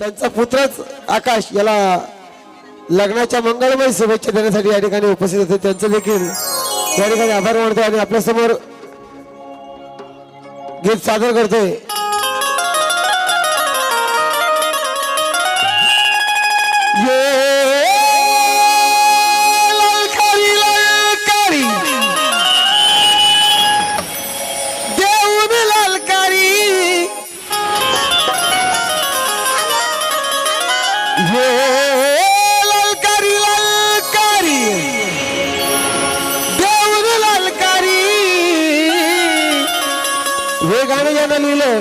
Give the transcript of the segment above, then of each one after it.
त्यांचा पुत्रच आकाश याला लग्नाच्या मंगळमय शुभेच्छा देण्यासाठी या ठिकाणी उपस्थित होते. त्यांचं देखील या ठिकाणी आभार मानतो आणि आपल्यासमोर गीत सादर करतोय. ये गाणं ज्यांना लिहिलं.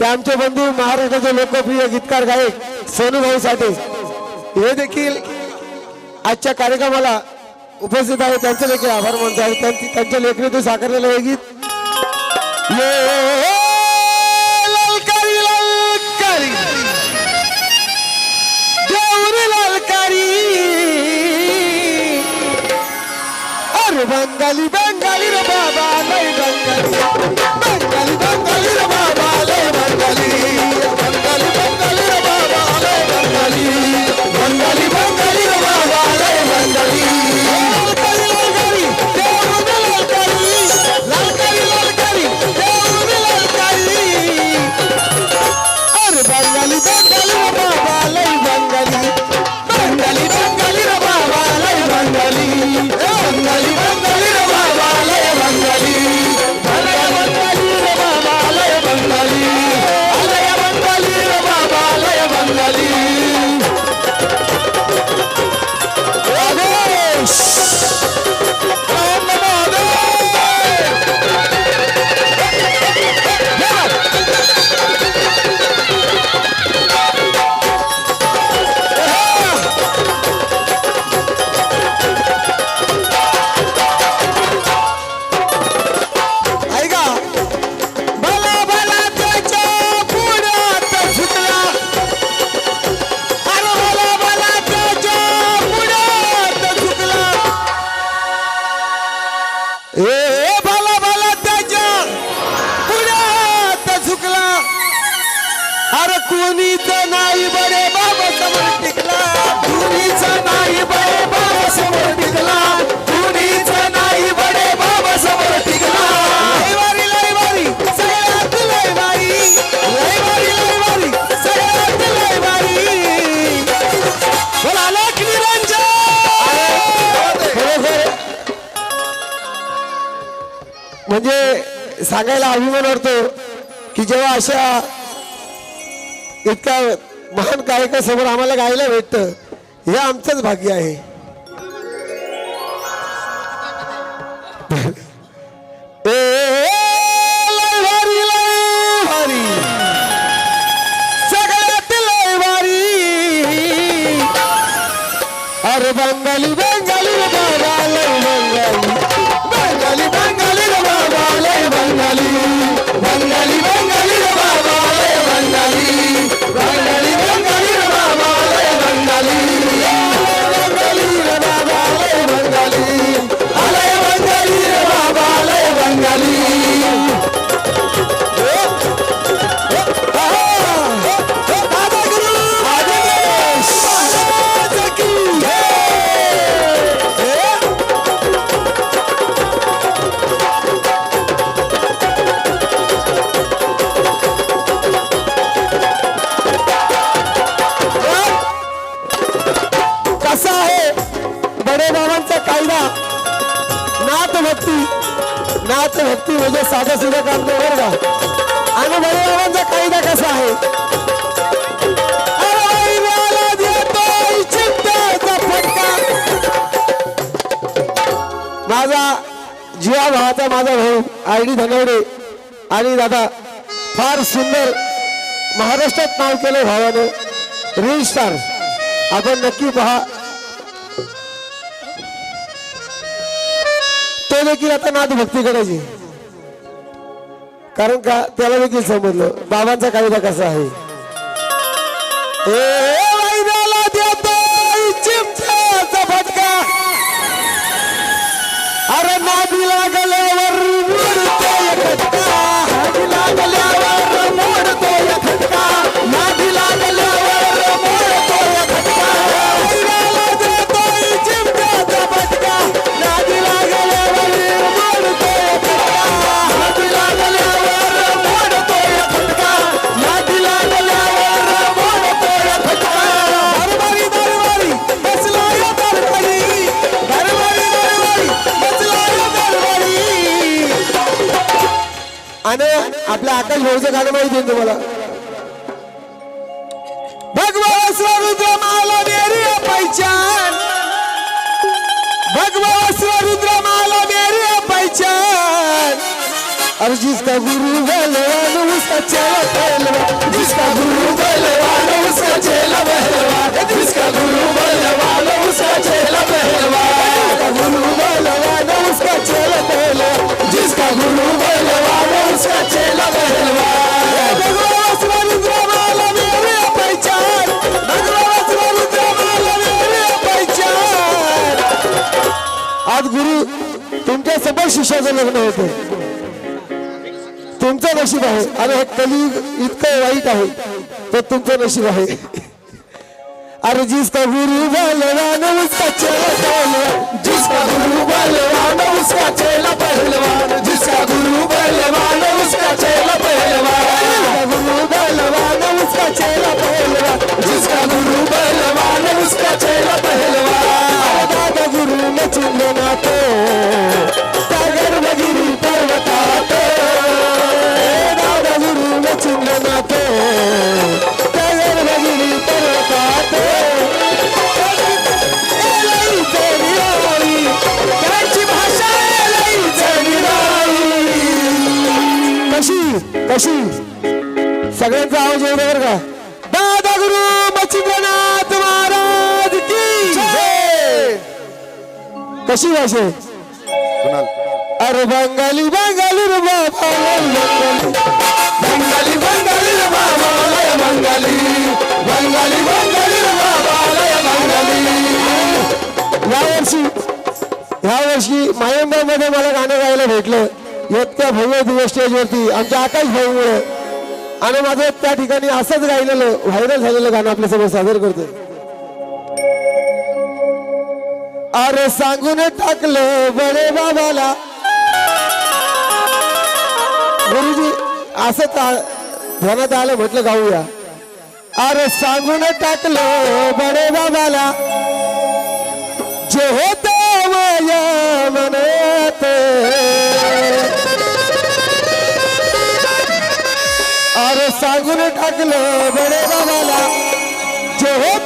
ते आमचे बंधू महाराष्ट्राचे लोकप्रिय गीतकार गायक सोनूभाऊ साठे. हे देखील आजच्या कार्यक्रमाला उपस्थित आहे त्यांचे देखील आभार मानतो आणि त्यांची त्यांच्या लेखणीतून साकारलेलं हे गीत. ललकारी ललकारी. देऊन ललकारी. अरे बंगाली बंगाली रे बाबा नाही बंगाली. कुणीच नाही बरे बाबा समोर टिकला. कुणीच नाही बरे बाबा समोर टिकला. कुणीच नाही बरे बाबा समोर टिकला. लयवारी लयवारी सगळ्यात लयवारी. लयवारी लयवारी सगळ्यात लयवारी. बोला लोक निरंजन. म्हणजे सांगायला अभिमान वाटतो की जेव्हा अशा इतक्या महान गायकासमोर आम्हाला गायला भेटतं. हे आमचंच भाग्य आहे. बडे कायदा. नाथ भक्ती नाथ भक्ती म्हणजे साधा सुद्धा काम नाही बरं का आणि बडे कायदा कसा आहे माझा जिया भावाचा माझा भाऊ आय डी धनवडे. आणि दादा फार सुंदर महाराष्ट्रात नाव केलं भावाने. रील स्टार आपण नक्की पहा. तो देखील आता नाद भक्ती करायची. कारण का त्याला देखील समजलं बाबांचा कायदा कसा आहे? अरे नादी लागल्यावर आपल्या आकाश भाऊचं गाणं माहिती आहे तुम्हाला. भगवा स्वरुद्र माला मेरी पहिचान. भगवा स्वरुद्र माला मेरी पहिचान. और जिसका गुरु बलवान उसका पहलवान. जिसका गुरु आज गुरु तुमच्या सबळ शिष्याचं लग्न होतं. तुमचं नशीब आहे. आणि हे कलियुग इतकं वाईट आहे तर तुमचं नशीब आहे. अरे जिसका गुरु बलवान उसका चेला जिसका गुरु बलवान उसका चेला कशी भाषा आहे? अरे बंगाली बंगाली रे बाबा बंगाली बंगाली. रे बाबा लय बंगाली. बंगाली बंगाली रे बाबा लय बंगाली. यावर्षी वर्षी मायंबामध्ये मध्ये मला गाणं गायला भेटलं. इतक्या भव्य दिवस स्टेजवरती आमच्या आकाश भाऊमुळे. आणि माझं त्या ठिकाणी असंच गायलेलं व्हायरल झालेलं गाणं आपल्यासमोर सादर करतोय. अरे सांगून टाकलं बडे बाबाला. गुरुजी असं ध्यानात आलं म्हटलं गाऊया. अरे सांगून टाकलं बडे बाबाला. जे होत मनात अरे सांगून टाकलं बडे बाबाला. जे होत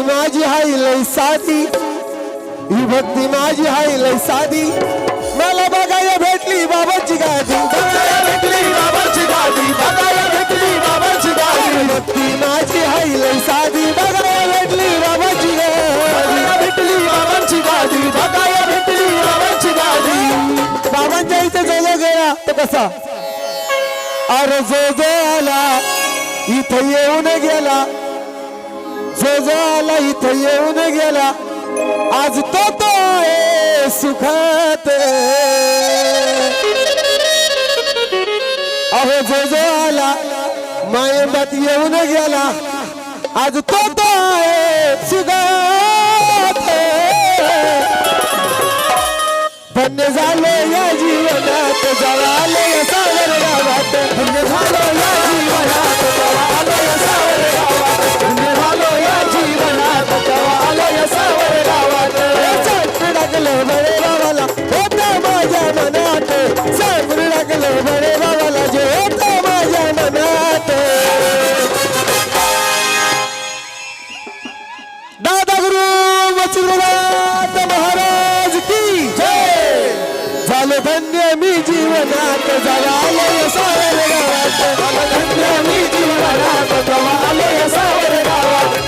भक्ती हाय लय साधी ही भक्ती माझी हाय लय साधी मला बघायला भेटली बाबाची गादी बघायला भेटली बाबाची गादी बघायला भेटली बाबाची गादी भक्ती माझी हाय लय साधी बघायला भेटली बाबाची गादी भेटली बाबाची गादी बघायला भेटली बाबाची गादी बाबांच्या इथे जो जो गेला तो कसा अरे जो जो आला इथं येऊन गेला जो इथं येऊन गेला. आज तो तो आहे सुखात. अहो जो आला मायबात येऊन गेला. आज तो तो आहे सुखात. धन्य झाले या जीवनात जळाले या सावर गावात धन्य धन्य मी जीवनात जवालय सावर गावात धन्य मी जीवनात जवालय सावर गावात